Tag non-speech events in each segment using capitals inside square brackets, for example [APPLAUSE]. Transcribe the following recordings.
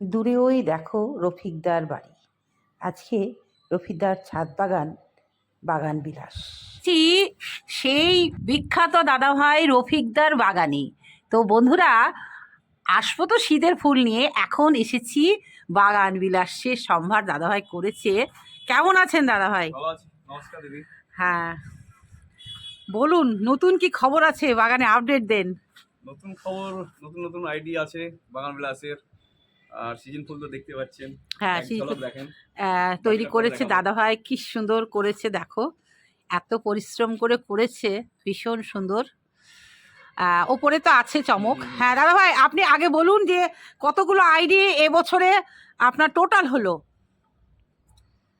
দূরে ওই দেখো রফিকদার বাড়ি। আজকে রফিকদার ছাদ বাগান বাগান বিলাস। সেই বিখ্যাত দাদাভাই রফিকদার বাগানে। তো বন্ধুরা আসব তো শীতের ফুল নিয়ে। এখন এসেছি বাগান বিলাস সে সম্ভার দাদাভাই করেছে। কেমন আছেন দাদাভাই? ভালো আছি। নমস্কার দিদি। হ্যাঁ। বলুন নতুন কি খবর আছে? বাগানে আপডেট দেন। নতুন খবর নতুন নতুন আইডি আছে বাগান বিলাসের। আর সিজন ফুল তো দেখতে পাচ্ছেন। হ্যাঁ দেখেন। তৈরি করেছে দেখাবো। দাদাভাই কি সুন্দর করেছে দেখো। এত পরিশ্রম করে করেছে ভীষণ সুন্দর। ওপরে তো আছে চমক। হ্যাঁ দাদাভাই আপনি আগে বলুন যে কতগুলো আইডি এবছরে আপনার টোটাল হলো?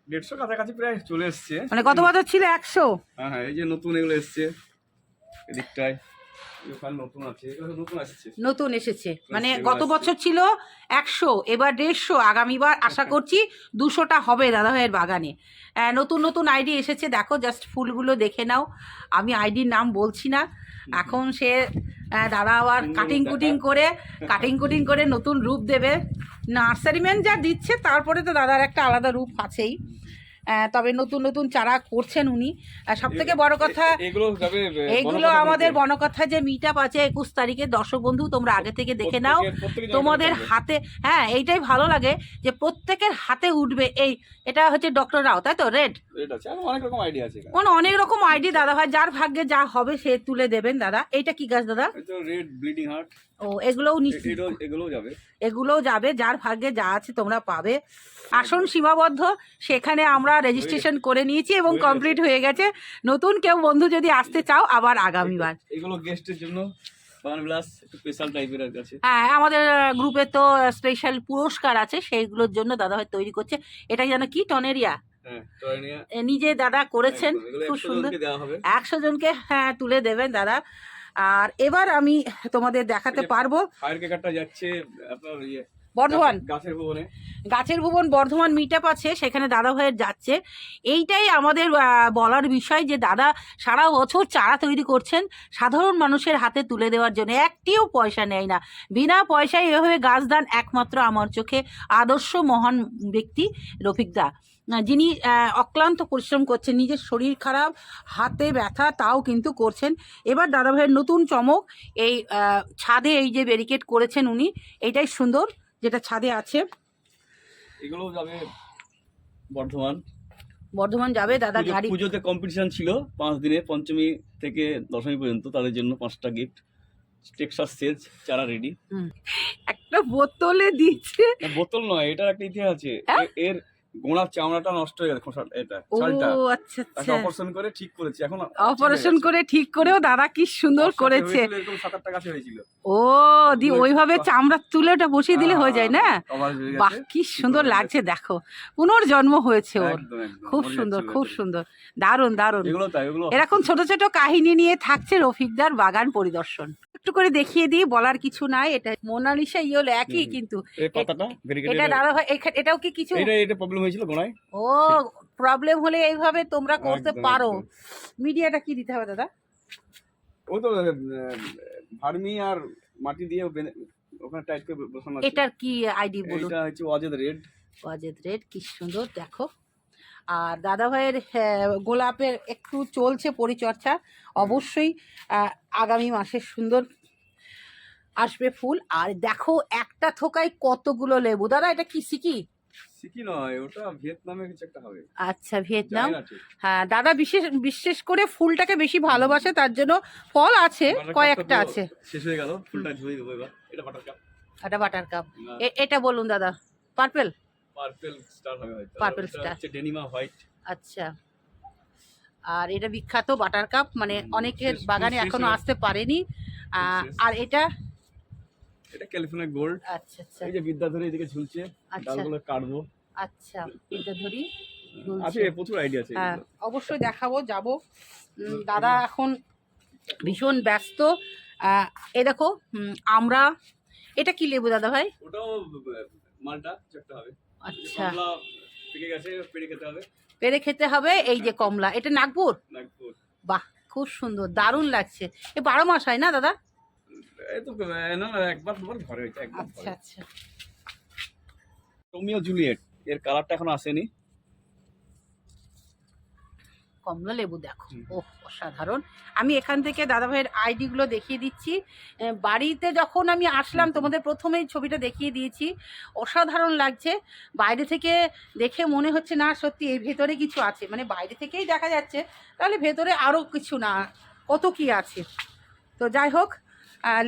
দেড়শো কাছাকাছি প্রায় চলে এসছে। মানে গত বছর ছিল? একশো? হ্যাঁ হ্যাঁ এই যে নতুন এগুলো এসছে এদিকটায়। নতুন এসেছে। মানে গত বছর ছিল একশো এবার দেড়শো আগামীবার আশা করছি দুশোটা হবে দাদাভাইয়ের বাগানে। নতুন নতুন আইডি এসেছে দেখো জাস্ট ফুলগুলো দেখে নাও। আমি আইডির নাম বলছি না। এখন সে দাদা আবার কাটিং কুটিং করে কাটিং কুটিং করে নতুন রূপ দেবে। নার্সারিম্যান যা দিচ্ছে তারপরে তো দাদার একটা আলাদা রূপ আছেই। তবে নতুন নতুন চারা করছেন উনি। সব থেকে বড় কথা এগুলো আমাদের। বনকথা যে মিট আপ আছে একুশ তারিখে দর্শক বন্ধু তোমরা আগে থেকে দেখে নাও। তোমাদের হাতে হ্যাঁ এইটাই ভালো লাগে যে প্রত্যেকের হাতে উঠবে এই। এটা হচ্ছে ডক্টর রাও তাই তো? রেড এটা আছে। অনেক রকম আইডি দাদা ভাই যার ভাগ্যে যা হবে সে তুলে দেবেন দাদা। এইটা কি গাছ দাদা? রেড ব্লিডিং হার্ট ও এগুলোও এগুলোও যাবে। এগুলোও যাবে যার ভাগ্যে যা আছে তোমরা পাবে। আসন সীমাবদ্ধ সেখানে আমরা রেজিস্ট্রেশন করে নিয়েছি এবং কমপ্লিট হয়ে গেছে। নতুন কেউ বন্ধু যদি আসতে চাও আবার আগামীবার। এগুলো গেস্টের জন্য আছে। হ্যাঁ আমাদের গ্রুপে তো স্পেশাল পুরস্কার আছে সেইগুলোর জন্য দাদা ভাই তৈরি করছে। এটা যেন কি টনেরিয়া? হ্যাঁ নিজে দাদা করেছেন খুব সুন্দর। একশো জনকে হ্যাঁ তুলে দেবেন দাদা। আর এবার আমি তোমাদের দেখাতে পারব। যাচ্ছে ইয়ে বর্ধমান। গাছের- ভবনে। গাছের ভুবন বর্ধমান মিট আছে সেখানে দাদা ভাইয়ের যাচ্ছে। এইটাই আমাদের বলার বিষয় যে দাদা সারা বছর চারা তৈরি করছেন সাধারণ মানুষের হাতে তুলে দেওয়ার জন্য। একটিও পয়সা নেয় না। বিনা পয়সায় এভাবে গাছ দান একমাত্র আমার চোখে আদর্শ মহান ব্যক্তি রফিকদা যিনি অক্লান্ত পরিশ্রম করছেন নিজের শরীর খারাপ হাতে ব্যথা তাও কিন্তু করছেন। এবার দাদাভাইয়ের নতুন চমক এই ছাদে এই যে ব্যারিকেড করেছেন উনি এইটাই সুন্দর যেটা ছাদে আছে। এগুলো যাবে বর্ধমান। বর্ধমান যাবে দাদা গাড়ি। পুজোতে কম্পিটিশন ছিল পাঁচ দিনে পঞ্চমী থেকে দশমী পর্যন্ত তাদের জন্য পাঁচটা গিফট টেক্সাস সেজ চারা রেডি একটা বোতলে দিচ্ছে বোতল নয় এটার একটা ইতিহাস আছে। হ্যাঁ? এর গোড়ার চামড়াটা নষ্ট হয়ে গেছে এটা আচ্ছা তাকে আচ্ছা। অপারেশন করে ঠিক করেছে এখন অপারেশন করে ঠিক করেও দাদা কি সুন্দর করেছে। এরকম সাত আটটা কাছে হয়েছিল। ও দি ওইভাবে চামড়া তুলে ওটা বসিয়ে দিলে হয়ে যায় না? Coverage বাহ গেছে। কি সুন্দর লাগছে দেখো। পুনর্জন্ম হয়েছে ওর। খুব সুন্দর খুব সুন্দর। দারুণ দারুণ। এগুলো তাই এগুলো এরকম ছোট ছোট কাহিনী নিয়ে থাকছে রফিকদার বাগান পরিদর্শন। একটু করে দেখিয়ে দিই বলার কিছু নাই এটা মোনালিসা ইয়েলো একই কিন্তু। এটা দাদা ভাই এটাও কি কিছু? এটা এটা প্রবলেম হয়েছিল গোড়ায় ও প্রবলেম হলে এইভাবে তোমরা করতে পারো। মিডিয়াটা কি দিতে হবে দাদা? ও তো ভার্মি আর মাটি দিয়ে ওখানে টাইট করে বসানো এটার কি আইডি বলুন? এটা হচ্ছে অজেদ রেড। ওয়াজেদ রেড কি সুন্দর দেখো। আর দাদা ভাইয়ের হ্যাঁ, গোলাপের একটু চলছে পরিচর্চা অবশ্যই আগামী মাসে সুন্দর আসবে ফুল। আর দেখো একটা থোকায় কতগুলো লেবু। দাদা এটা কি সিকি? সিকি নয় ওটা ভিয়েতনামে কিছু একটা হবে। আচ্ছা ভিয়েতনাম। হ্যাঁ দাদা বিশেষ বিশেষ করে ফুলটাকে বেশি ভালোবাসে তার জন্য ফল আছে কয়েকটা আছে। শেষ হয়ে গেল ফুলটা ধুয়ে দেবো এবার। এটা বাটার কাপ। এটা বাটার কাপ। এটা বলুন দাদা। পার্পেল? পার্পল স্টার হয়তো। Purple ওটা হচ্ছে ডেনিমা হোয়াইট। আচ্ছা। আর এটা বিখ্যাত বাটার কাপ মানে অনেকের বাগানে এখনও আসতে পারেনি। আর এটা? এটা ক্যালিফোর্নিয়া গোল্ড। আচ্ছা আচ্ছা। এই যে বিদ্যাধরী এদিকে ঝুলছে আচ্ছা। ডালগুলো কাটবো। আচ্ছা এটা ধরি ঝুলছে। আছে প্রচুর আইডিয়া আছে হ্যাঁ অবশ্যই দেখাবো যাব। দাদা এখন ভীষণ ব্যস্ত। এ দেখো আমরা এটা কি লেবু দাদা ভাই? ওটাও মালটা চারটা হবে। আচ্ছা। পেকে গেছে পেরে খেতে হবে। পেরে খেতে হবে এই যে কমলা। এটা নাগপুর? নাগপুর। বাহ খুব সুন্দর দারুণ লাগছে। এ বারো মাস হয় না দাদা? একবার ঘরে আচ্ছা আচ্ছা। রোমিও জুলিয়েট এর কালারটা এখনও আসেনি। কমলা লেবু দেখো। ও অসাধারণ। আমি এখান থেকে দাদাভাইয়ের আইডিগুলো দেখিয়ে দিচ্ছি। বাড়িতে যখন আমি আসলাম তোমাদের প্রথমেই ছবিটা দেখিয়ে দিয়েছি। অসাধারণ লাগছে। বাইরে থেকে দেখে মনে হচ্ছে না সত্যি এর ভেতরে কিছু আছে। মানে বাইরে থেকেই দেখা যাচ্ছে তাহলে ভেতরে আরও কিছু না। কত কি আছে? তো যাই হোক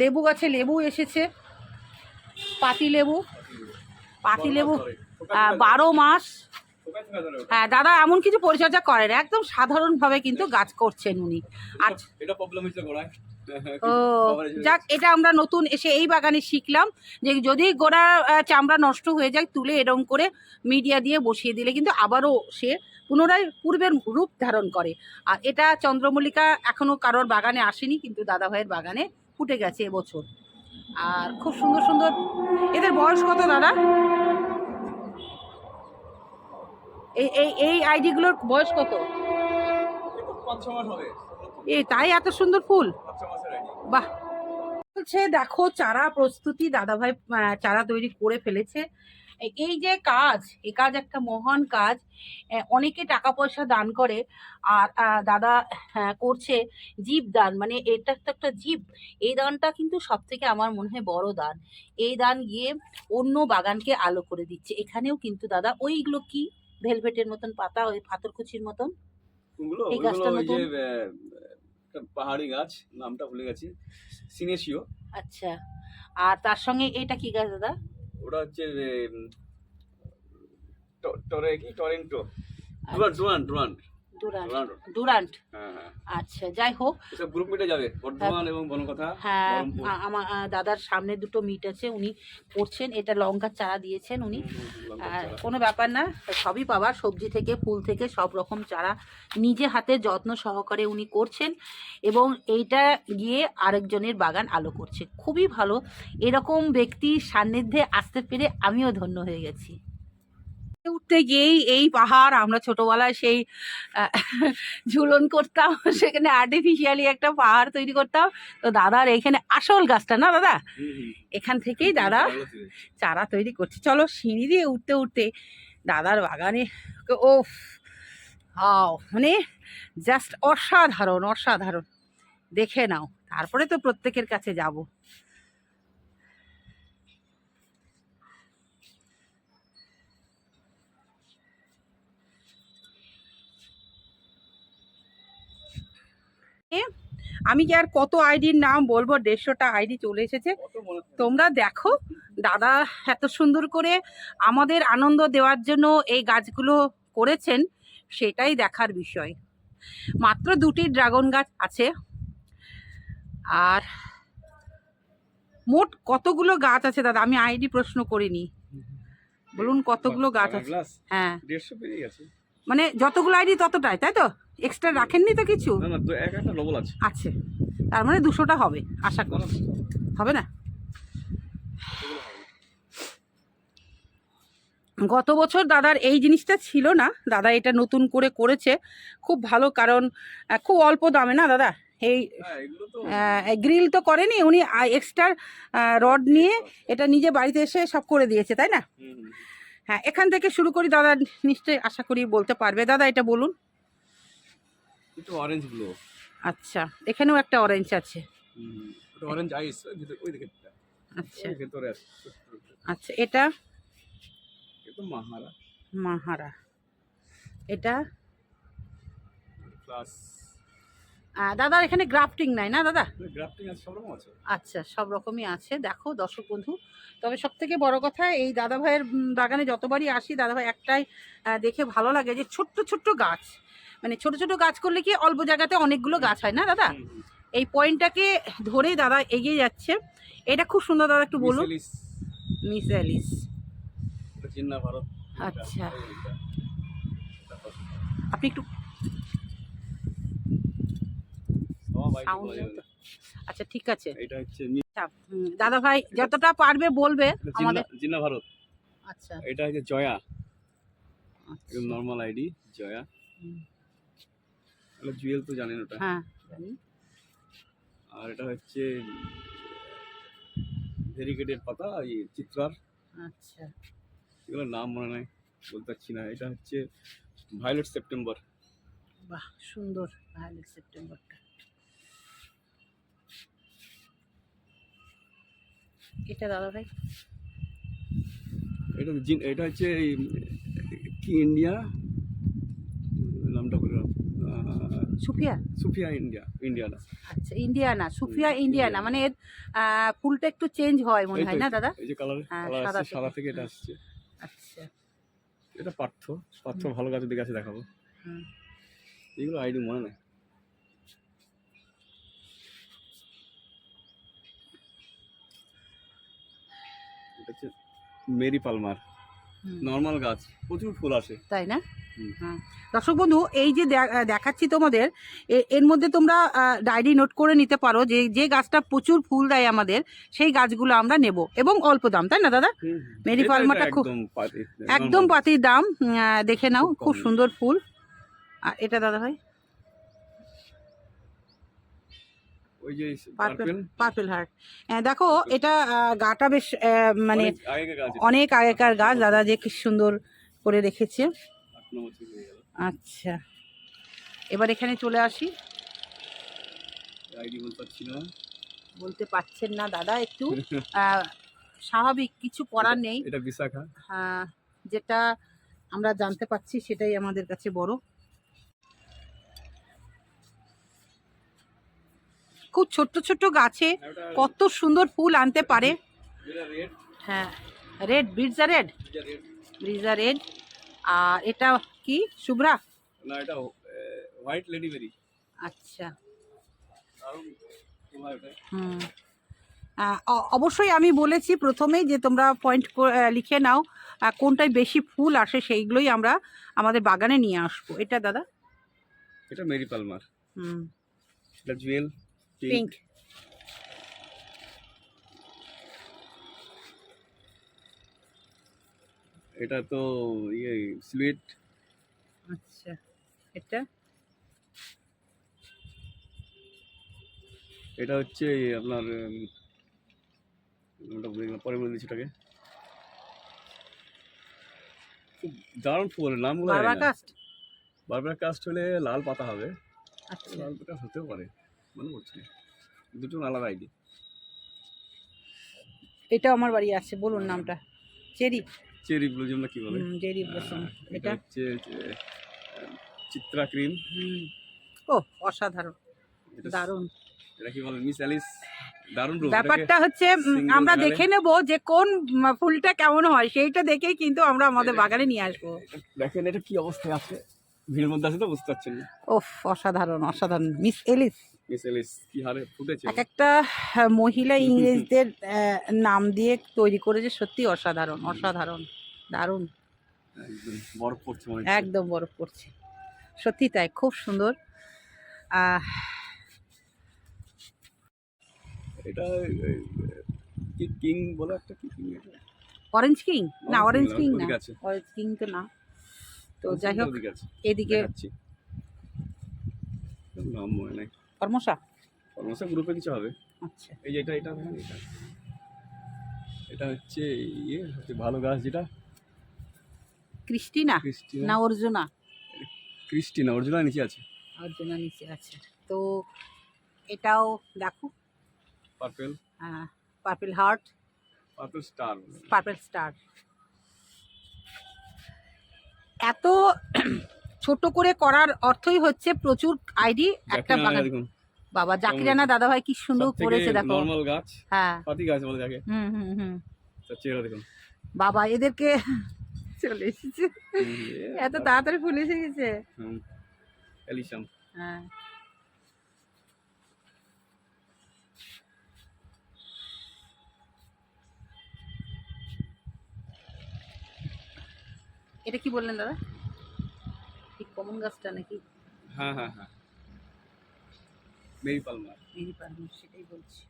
লেবু গাছে লেবু এসেছে। পাতি লেবু। পাতি লেবু বারো মাস হ্যাঁ দাদা এমন কিছু পরিচর্যা করেন। একদম সাধারণভাবে কিন্তু গাছ করছেন উনি। আর এটা প্রবলেম হচ্ছে গোড়ায়। ও যাক এটা আমরা নতুন এসে এই বাগানে শিখলাম যে যদি গোড়া চামড়া নষ্ট হয়ে যায় তুলে এরম করে মিডিয়া দিয়ে বসিয়ে দিলে কিন্তু আবারও সে পুনরায় পূর্বের রূপ ধারণ করে। আর এটা চন্দ্রমল্লিকা এখনও কারোর বাগানে আসেনি কিন্তু দাদা ভাইয়ের বাগানে ফুটে গেছে এবছর। আর খুব সুন্দর সুন্দর এদের বয়স কত দাদা? এই এই এই আইডিগুলোর বয়স কত? এই তাই এত সুন্দর ফুল? বাহ। বলছে দেখো চারা প্রস্তুতি দাদাভাই চারা তৈরি করে ফেলেছে। এই যে কাজ এই কাজ একটা মহান কাজ। অনেকে টাকা পয়সা দান করে আর দাদা হ্যাঁ, করছে জীব দান। মানে এটা তো একটা জীব। এই দানটা কিন্তু সব থেকে আমার মনে হয় বড় দান। এই দান গিয়ে অন্য বাগানকে আলো করে দিচ্ছে। এখানেও কিন্তু দাদা ওইগুলো কি? ভেলভেটের মতন পাতা ওই পাথরকুচির মতন। এই গাছটা নতুন? পাহাড়ি গাছ নামটা ভুলে গেছি সিনেসিও। আচ্ছা। আর তার সঙ্গে এটা কি গাছ দাদা? ওটা হচ্ছে টরে কি টরেন্টো। ডুয়ান ডুয়ান ডুরান্ট ডুরান্ট হ্যাঁ হ্যাঁ। আচ্ছা যাই হোক। গ্রুপ মিটে যাবে? বর্ধমান এবং বনকথা হ্যাঁ আমার দাদার সামনে দুটো মিট আছে উনি করছেন। এটা লঙ্কার চারা দিয়েছেন উনি। কোনো ব্যাপার না সবই পাবার সবজি থেকে ফুল থেকে সব রকম চারা নিজে হাতে যত্ন সহকারে উনি করছেন এবং এইটা গিয়ে আরেকজনের বাগান আলো করছে। খুবই ভালো। এরকম ব্যক্তির সান্নিধ্যে আসতে পেরে আমিও ধন্য হয়ে গেছি। উঠতে গিয়েই এই পাহাড় আমরা ছোটবেলায় সেই ঝুলন করতাম সেখানে আর্টিফিশিয়ালি একটা পাহাড় তৈরি করতাম। তো দাদার এখানে আসল গাছটা না দাদা। এখান থেকেই দাদা চারা তৈরি করছে। চলো সিঁড়ি দিয়ে উঠতে উঠতে দাদার বাগানে ও হাও মানে জাস্ট অসাধারণ অসাধারণ। দেখে নাও তারপরে তো প্রত্যেকের কাছে যাব। আমি কি আর কত আইডির নাম বলব? দেড়শোটা আইডি চলে এসেছে? তোমরা দেখো দাদা এত সুন্দর করে আমাদের আনন্দ দেওয়ার জন্য এই গাছগুলো করেছেন সেটাই দেখার বিষয়। মাত্র দুটি ড্রাগন গাছ আছে। আর মোট কতগুলো গাছ আছে দাদা? আমি আইডি প্রশ্ন করিনি। বলুন কতগুলো গাছ আছে? হ্যাঁ। মানে যতগুলো আইডি ততটাই তাই তো? এক্সট্রা রাখেননি তো কিছু? না না এক একটা ডবল আছে। আছে। তার মানে দুশোটা হবে আশা করি। হবে না। গত বছর দাদার এই জিনিসটা ছিল না। দাদা এটা নতুন করে করেছে। খুব ভালো কারণ খুব অল্প দামে না দাদা? এই হ্যাঁ গ্রিল তো করেনি উনি এক্সট্রা রড নিয়ে এটা নিজে বাড়িতে এসে সব করে দিয়েছে তাই না। হ্যাঁ এখান থেকে শুরু করি। দাদা নিশ্চয়ই আশা করি বলতে পারবে। দাদা এটা বলুন। একটু অরেঞ্জ গ্লো আচ্ছা এখানেও একটা অরেঞ্জ আছে। অরেঞ্জ আইস ওই দিকে আচ্ছা। ভেতরে আছে। আচ্ছা এটা? একদম মাহারা। মাহারা। এটা? প্লাস দাদার এখানে গ্রাফটিং নাই না দাদা? গ্রাফটিং আছে সব রকম আছে। আচ্ছা সব রকমই আছে। দেখো দর্শক বন্ধু তবে সব থেকে বড় কথা এই দাদা ভাইয়ের বাগানে যতবারই আসি দাদা ভাই একটাই দেখে ভালো লাগে যে ছোট্ট ছোট্ট গাছ। মানে ছোট ছোট গাছ করলে কি অল্প জায়গাতে অনেকগুলো গাছ হয় না দাদা। এই পয়েন্টটাকে ধরেই দাদা এগিয়ে যাচ্ছে। এটা খুব সুন্দর দাদা একটু বলুন। মিস অ্যালিস আচ্ছা। আপনি একটু। আচ্ছা ঠিক আছে। এটা হচ্ছে আচ্ছা, দাদা ভাই যতটা পারবে বলবে আমাদের। জিন্না- ভারত। আচ্ছা। এটা হচ্ছে জয়া। আচ্ছা, নর্মাল আইডি জয়া। এটা জুয়েল তো জানেন ওটা। হ্যাঁ। জানি। আর এটা হচ্ছে ভেরিকেটেড পাতা এই চিত্রার। আচ্ছা। এগুলোর নাম মনে নাই বলতে পারছি না। এটা হচ্ছে ভায়োলেট সেপ্টেম্বর। বাহ সুন্দর ভায়োলেট সেপ্টেম্বরটা। এটা দাদা ভাই? এটা জিন- এটা হচ্ছে কি ইন্ডিয়া নামটা বলে সুফিয়া? সুফিয়া ইন্ডিয়া আচ্ছা ইন্ডিয়ানা সুফিয়া ইন্ডিয়ানা। মানে এর ফুলটা একটু চেঞ্জ হয় মনে হয় না দাদা? এই যে কালার হ্যাঁ, সাদা সাদা থেকে, থেকে এটা আসছে। আচ্ছা। এটা পার্থ পার্থ ভালো গাছের দিকে আছে দেখাবো। এগুলো আইডি মনে নাই। Mary Palmer. নর্মাল গাছ প্রচুর ফুল আসে। তাই না? দর্শক বন্ধু এই যে দেখাচ্ছি তোমাদের এর মধ্যে তোমরা ডায়েরি নোট করে নিতে পারো যে যে গাছটা প্রচুর ফুল দেয় আমাদের সেই গাছগুলো আমরা নেব এবং অল্প দাম তাই না দাদা? মেরি এটা খুব- একদম পাতি পাতির দাম দেখে নাও খুব সুন্দর ফুল। আর এটা দাদা ভাই? ওই যে পার্পল পার্পল? Purple heart. দেখো এটা গাটা বেশ মানে। অনেক আগেকার গাছ দাদা যে কি সুন্দর করে রেখেছে। হয়ে আচ্ছা। এবার এখানে চলে আসি। বলতে পারছেন না দাদা একটু। স্বাভাবিক কিছু করার নেই। এটা বিশাখা। আহ, যেটা আমরা জানতে পাচ্ছি সেটাই আমাদের কাছে বড়। খুব ছোট্ট ছোট্ট গাছে কত সুন্দর ফুল আনতে পারে। হ্যাঁ রেড ব্রিজা রেড ব্রিজা রেড আর এটা কি? শুভ্রা? না এটা হোয়াইট লেডি বেরি আচ্ছা। হুম। অবশ্যই আমি বলেছি প্রথমেই যে তোমরা পয়েন্ট লিখে নাও কোনটায় বেশি ফুল আসে সেইগুলোই আমরা আমাদের বাগানে নিয়ে আসব। এটা দাদা? এটা মেরি পালমার। হুম। এটা জুয়েল পিঙ্ক এটা তো ইয়ে সুইট আচ্ছা এটা? এটা হচ্ছে আপনার ভুলে পরে বলে দিচ্ছি ওটাকে। খুব দারুণ ফুল নামগুলো জানি না। বারবাকাস্ট? বারবার কাস্ট হলে লাল পাতা হবে। আচ্ছা। লাল পাতা হতেও পারে মনে পড়ছে। দুটো আলাদা আইডি এটা আমার বাড়ি আছে বলুন নামটা। চেরি। চেরি ব্লুজম না কি বলে? চেরি ব্লসম এটা হচ্ছে চিত্রা ক্রিম ও অসাধারণ দারুণ। এটা কি বলে মিস অ্যালিস? দারুণ রূপ ব্যাপারটা হচ্ছে আমরা দেখে নেব যে কোন ফুলটা কেমন হয় সেইটা দেখেই কিন্তু আমরা আমাদের বাগানে নিয়ে আসব। দেখেন এটা কি অবস্থায় আছে? ভিড়ের মধ্যে আছে তো বুঝতে পারছেন না। ওফ অসাধারণ অসাধারণ। Miss Alice? মিস অ্যালিস কি হারে ফুটেছে। এক একটা মহিলা ইংরেজদের নাম দিয়ে তৈরি করেছে সত্যি অসাধারণ অসাধারণ। দারুণ। একদম বরফ পড়ছে একদম বরফ পড়ছে। সত্যি তাই খুব সুন্দর। এটা কি কিং বলে একটা কি কিং এটা? অরেঞ্জ কিং না অরেঞ্জ কিং না। অরেঞ্জ কিং তো না। তো যাই হোক এদিকে নাম মনে নাই। কর্মসা কর্মসা গ্রুপে কিছু হবে। আচ্ছা। এই যে এটা এটা। এটা হচ্ছে ইয়ে হচ্ছে ভালো গাছ যেটা। ক্রিস্টিনা? ক্রিস্টিনা। না অর্জুনা? ক্রিস্টিনা অরিজিনাল নিচে আছে। অর্জুনা নিচে আছে। তো এটাও দেখো। Purple purple heart purple star purple star এত ছোট করে করার অর্থই হচ্ছে প্রচুর আইডি একটা বাগান। বাবা জাকিরানা দাদা ভাই কি সুন্দর করেছে দেখো। নর্মাল গাছ। হ্যাঁ। পাতি গাছ বলে যাকে। হুম হুম হুম। তার চেহারা দেখুন। বাবা এদেরকে চলে এসেছে। এত তাড়াতাড়ি ফুল এসে গেছে? এলিশাম হ্যাঁ। এটা কি বললেন দাদা? ঠিক কমন গাছটা নাকি? হ্যাঁ হ্যাঁ হ্যাঁ। Mary Palmer. মেরি পারমিন সেটাই বলছি।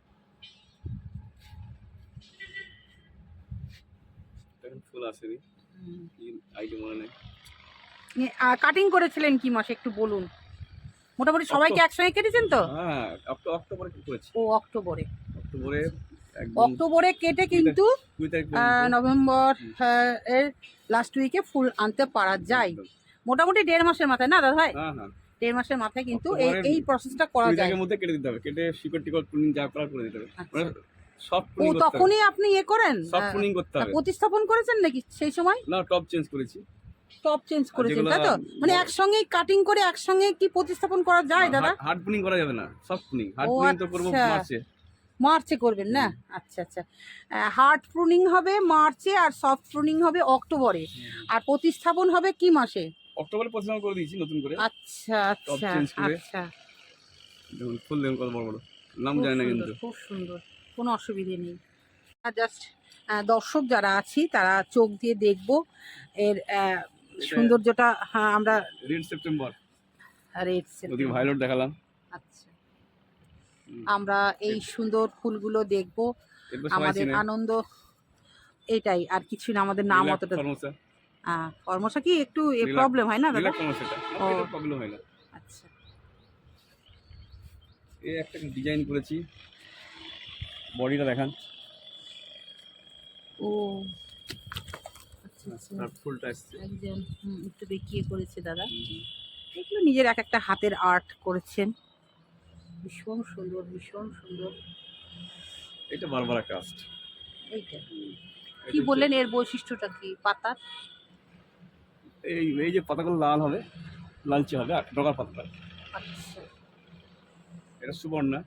ফুল আসেনি। আইডি মনে নেই কাটিং করেছিলেন কি মাসে একটু বলুন? মোটামুটি সবাইকে একসঙ্গে কেটেছেন তো? হ্যাঁ অক্টোবরে করেছি। ও অক্টোবরে। অক্টোবরে অক্টোবরে কেটে কিন্তু। নভেম্বর হুম। এর লাস্ট উইকে ফুল আনতে পারা যায়। মোটামুটি দেড় মাসের মাথায় না দাদা ভাই? হ্যাঁ হ্যাঁ। দেড় মাসের মাথায় কিন্তু এই প্রসেসটা করা যায়। মধ্যে কেটে দিতে হবে। কেটে শিকড় টিকড় যা করার করে দিতে হবে। আচ্ছা। মানে ও তখনই আপনি ইয়ে করেন? সব প্রুনিং করতে হবে। প্রতিস্থাপন করেছেন নাকি সেই সময়? না টপ চেঞ্জ করেছি। টপ চেঞ্জ করেছেন তাই তো? মানে একসঙ্গেই কাটিং করে একসঙ্গে কি প্রতিস্থাপন করা যায় দাদা? হার্ড প্রুনিং করা যাবে না সব প্রুনিং হার্ড প্রুনিং তো করব। মার্চে মার্চে করবেন না? আচ্ছা আচ্ছা। হার্ড প্রুনিং হবে মার্চে আর সফট প্রুনিং হবে অক্টোবরে। আর প্রতিস্থাপন হবে কি মাসে? অক্টোবরে পছন্দ করে দিয়েছি নতুন করে। আচ্ছা আচ্ছা আচ্ছা। দেখুন ফুল দেখুন কত বড় বড়। নাম জানি না কিন্তু। খুব সুন্দর। কোনো অসুবিধে নেই। জাস্ট দর্শক যারা আছি তারা চোখ দিয়ে দেখব। এর সৌন্দর্যটা হ্যাঁ আমরা রেড সেপ্টেম্বর। রেড দেখালাম। আচ্ছা। আমরা এই সুন্দর ফুলগুলো দেখব। আমাদের আনন্দ এটাই আর কিছু না আমাদের নাম অতটা আহ, কর্মশা কি একটু প্রবলেম হয় না দাদা। প্রবলেম হয় না। আচ্ছা। এই একটা ডিজাইন করেছি। বডিটা দেখান। ও। আচ্ছা আচ্ছা আর ফুলটা এসছে একজন হুম, একটু দেখিয়ে করেছে দাদা। এগুলো নিজের এক একটা হাতের আর্ট করেছেন। ভীষণ সুন্দর ভীষণ সুন্দর। এটা বারবার কাস্ট। এইটা। কি বললেন? এর বৈশিষ্ট্যটা কি? পাতা এই এই যে পাতাগুলো লাল হবে লালচে হবে আর ডগার পাতা আচ্ছা। এটা সুবর্ণা।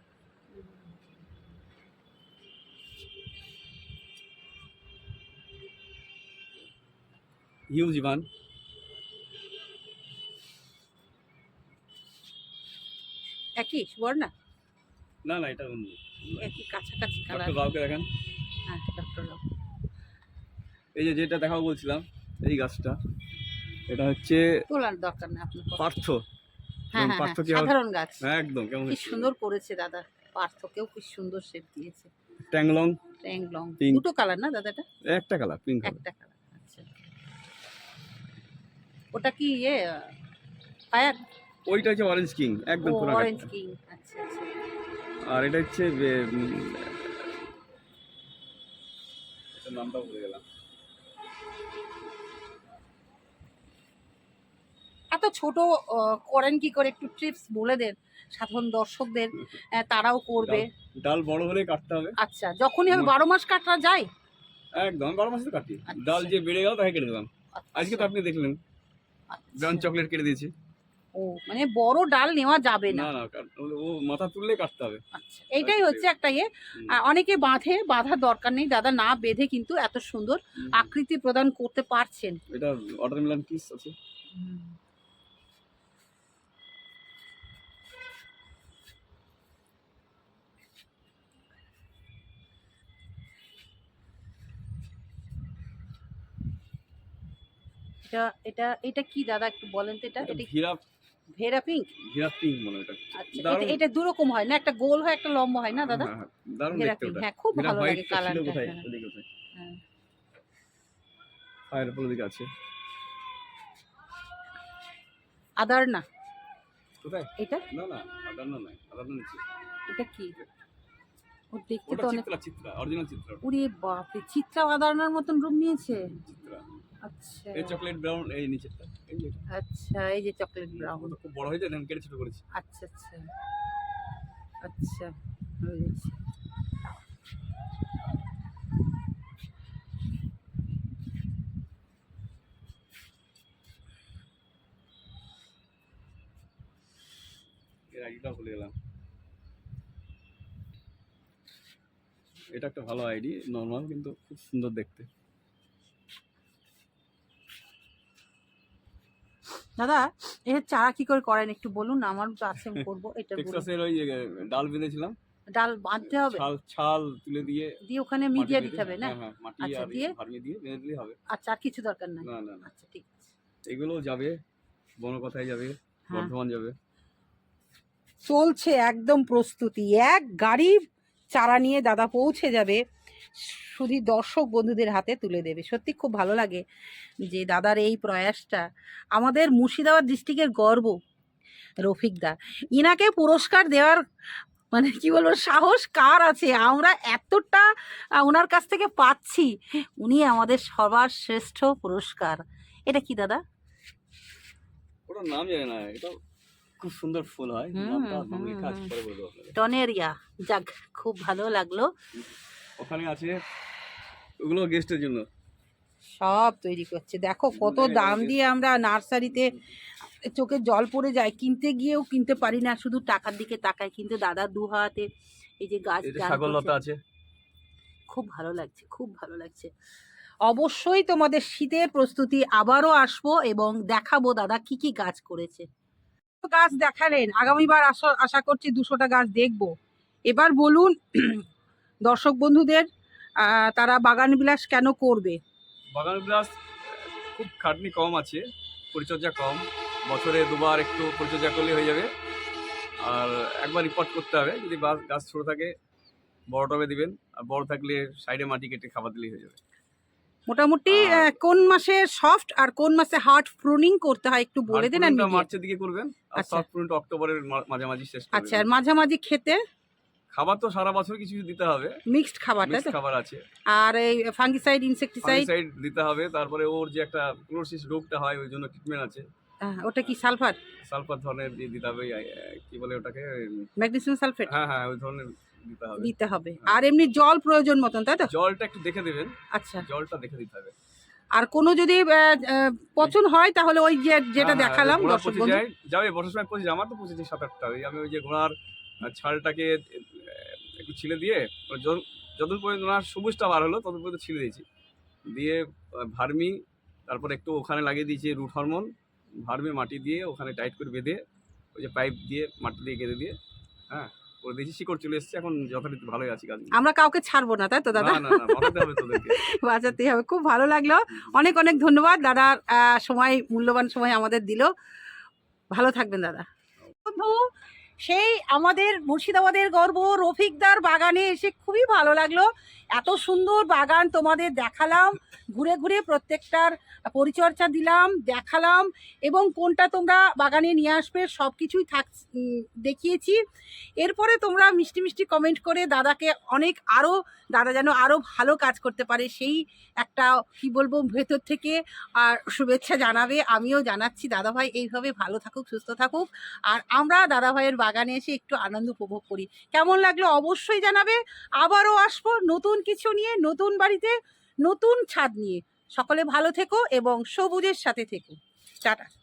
হিউজ ইভান একই? সুবর্ণা? না না এটা অন্য। একই কাছাকাছি কালার ডক্টর রাওকে দেখান। হ্যাঁ ডক্টর রাও। এই যে যেটা দেখাবো বলছিলাম এই গাছটা এটা হচ্ছে তোলার দরকার নেই আপনার। পার্থ। হ্যাঁ হ্যাঁ পার্থ হ্যাঁ, কি সাধারণ গাছ। হ্যাঁ একদম কেমন কি সুন্দর করেছে দাদা পার্থকেও কি সুন্দর শেপ দিয়েছে। ট্যাংলং। ট্যাং লং Pink. দুটো কালার না দাদাটা? একটা কালার পিঙ্ক একটা কালার ওটা কি ইয়ে ফায়ার? ওইটা হচ্ছে অরেঞ্জ কিং একদম পুরো অরেঞ্জ কিং আচ্ছা আচ্ছা। আর এটা হচ্ছে নামটা ভুলে গেলাম। এত ছোট করেন কি করে? একটু ট্রিপস বলে দেন সাধারণ দর্শকদের তারাও করবে। ডাল বড় হলে কাটতে হবে। আচ্ছা যখনই হবে বারো মাস কাটা যায়? একদম বারো মাসে কাটি। আচ্ছা। ডাল যে বেড়ে গেল তাকে কেটে দিলাম। আজকে তো আচ্ছা, আপনি দেখলেন। আচ্ছা। ব্রাউন চকলেট কেটে দিয়েছি। ও মানে বড় ডাল নেওয়া যাবে না। না ও- মাথা তুললে কাটতে হবে। আচ্ছা এইটাই হচ্ছে একটা ইয়ে। অনেকে বাঁধে বাঁধার দরকার নেই। দাদা না বেঁধে কিন্তু এত সুন্দর আকৃতি প্রদান করতে পারছেন। এটা ওয়াটারমেলন পিস আছে। এটা এটা এটা কি দাদা একটু বলেন তো এটা? এটা ঘিরা ভেরা পিঙ্ক? ঘিরা পিঙ্ক মনে হয় এটা। আচ্ছা এটা- এটা দুরকম হয় না? একটা গোল হয় একটা লম্বা হয় না দাদা? হ্যাঁ, হ্যাঁ, দারুণ দেখতে ওটা। হ্যাঁ খুব ভালো লাগে কালারটা। কোথায়? হ্যাঁ। ওদিকে। কোথায় হ্যাঁ। ফায়ার উপর দিকে আছে। আদার না? কোথায়? এটা? না না আদার না নয় আদার না নিচে। এটা কি? ও দেখতে তো অনেক চিত্রা অরিজিনাল চিত্রা ওটা। বাপরে চিত্রা আদারনার মতন রূপ নিয়েছে? চিত্রা। আচ্ছা। এই চকলেট ব্রাউন এই নিচেরটা। আচ্ছা এই যে চকলেট ব্রাউন খুব বড় হয়ে যায় আমি কেটে ছোট করেছি। আচ্ছা আচ্ছা। আচ্ছা বুঝেছি এর আইডিটা ভুলে গেলাম। এটা একটা ভালো আইডি নর্মাল কিন্তু খুব সুন্দর দেখতে। দাদা এর চারা কি করে করেন একটু বলুন আমার তো আছে আমি করব এটা। টেক্সাসের ওই যে ডাল বেঁধেছিলাম। ডাল বাঁধতে হবে? ছাল ছাল তুলে দিয়ে দিয়ে ওখানে মিডিয়া দিতে হবে না? হ্যাঁ, হ্যাঁ, মাটি আচ্ছা, আর দিয়ে? ভার্মি দিয়ে বেঁধে দিলেই হবে। আচ্ছা আর কিছু দরকার নাই? না না না। আচ্ছা ঠিক আছে। এগুলো যাবে বনকথায় যাবে হ্যাঁ। বর্ধমান যাবে। চলছে একদম প্রস্তুতি এক গাড়ি চারা নিয়ে দাদা পৌঁছে যাবে, শুধু দর্শক বন্ধুদের হাতে তুলে দেবে। সত্যি খুব ভালো লাগে যে দাদার এই প্রয়াসটা। আমাদের মুর্শিদাবাদ ডিস্ট্রিক্টের গর্ব রফিকদা ইনাকে পুরস্কার দেওয়ার মানে কি বলব, সাহস কার আছে? আমরা এতটা ওনার কাছ থেকে পাচ্ছি। উনি আমাদের সবার শ্রেষ্ঠ পুরস্কার। এটা কি দাদা? ওটার নাম জানি না, এটা খুব সুন্দর ফুল হয়। বলব টনেরিয়া যাক খুব ভালো লাগল। ওখানে আছে ওগুলো গেস্টের জন্য। সব তৈরি করছে। দেখো কত দাম দিয়ে আমরা নার্সারিতে চোখে জল পড়ে যায়। কিনতে গিয়েও কিনতে পারি না শুধু টাকার দিকে তাকায়। কিন্তু দাদা দু হাতে এই যে গাছ আছে। খুব ভালো লাগছে খুব ভালো লাগছে। অবশ্যই তোমাদের শীতের প্রস্তুতি আবারও আসব এবং দেখাবো দাদা কি কি গাছ করেছে। গাছ দেখালেন। আগামীবার আশা আশা করছি দুশোটা গাছ দেখব। এবার বলুন, দর্শক বন্ধুদের তারা বাগান বিলাস কেন করবে? বাগান বিলাস খুব খাটনি কম আছে, পরিচর্যা কম। বছরে দুবার একটু পরিচর্যা করলে হয়ে যাবে। আর একবার রিপোর্ট করতে হবে, যদি গাছ ছোটো থাকে, বড় টবে দিবেন, আর বড় থাকলে সাইডে মাটি কেটে খাবার দিলেই হয়ে যাবে। মোটামুটি কোন মাসে সফট আর কোন মাসে হার্ড প্রুনিং করতে হয় একটু বলে দেন আর মার্চের দিকে করবেন আর। সফট প্রুনটা অক্টোবরের মাঝামাঝি শেষ করবেন। আচ্ছা আর মাঝামাঝি খেতে? খাবার তো সারা বছর কিছু কিছু দিতে হবে। মিক্সড খাবার তাই মিক্স খাবার আছে। আর এই ফাঙ্গিসাইড ইনসেকটিসাইড ফাঙ্গিসাইড দিতে হবে তারপরে ওর যে একটা ক্লোরোসিস রোগটা হয় ওই জন্য ট্রিটমেন্ট আছে। ওটা কি সালফার সালফার ধরনের দিয়ে দিতে হবে কি বলে ওটাকে? ম্যাগনেসিয়াম সালফেট হ্যাঁ হ্যাঁ ওই ধরনের দিতে হবে। আর এমনি জল প্রয়োজন মতন তাই তো? জলটা একটু দেখে দেবেন। আচ্ছা। জলটা দেখে দিতে হবে। আর কোনো যদি পচন হয় তাহলে ওই যে যেটা হ্যাঁ, হ্যাঁ, দেখালাম দর্শক বন্ধু। যাবে বর্ষার সময় পচে আমার তো পচেছে সাত আটটা ওই আমি ওই যে ঘোড়ার ছালটাকে একটু ছিলে দিয়ে যত- যতদূর পর্যন্ত ওনার সবুজটা বার হলো ততদূর পর্যন্ত ছিলে দিয়েছি। দিয়ে ভার্মি তারপর একটু ওখানে লাগিয়ে দিয়েছি রুট হরমোন। ভার্মি মাটি দিয়ে ওখানে টাইট করে বেঁধে ওই যে পাইপ দিয়ে মাটি দিয়ে গেঁথে দিয়ে হ্যাঁ করে দিয়েছি শিকড় চলে এসেছে এখন যথারীতি ভালোই আছি গাছ আমরা কাউকে ছাড়বো না তাই তো দাদা? না না না বাঁচাতে হবে তোদেরকে। [LAUGHS] বাঁচাতে হবে খুব ভালো লাগল। অনেক অনেক ধন্যবাদ দাদার সময় মূল্যবান সময় আমাদের দিল। ভালো থাকবেন দাদা। বন্ধু সেই আমাদের মুর্শিদাবাদের গর্ব রফিকদার বাগানে এসে খুবই ভালো লাগল। এত সুন্দর বাগান তোমাদের দেখালাম, ঘুরে ঘুরে প্রত্যেকটার পরিচর্যা দিলাম, দেখালাম এবং কোনটা তোমরা বাগানে নিয়ে আসবে সব কিছুই থাক দেখিয়েছি। এরপরে তোমরা মিষ্টি মিষ্টি কমেন্ট করে দাদাকে অনেক আরও দাদা যেন আরও ভালো কাজ করতে পারে সেই একটা কি বলব ভেতর থেকে আর শুভেচ্ছা জানাবে। আমিও জানাচ্ছি, দাদাভাই এইভাবে ভালো থাকুক, সুস্থ থাকুক। আর আমরা দাদাভাইয়ের বাগানে এসে একটু আনন্দ উপভোগ করি। কেমন লাগল অবশ্যই জানাবে। আবারও আসব নতুন কিছু নিয়ে, নতুন বাড়িতে, নতুন ছাদ নিয়ে। সকলে ভালো থেকো এবং সবুজের সাথে থেকো। টাটা।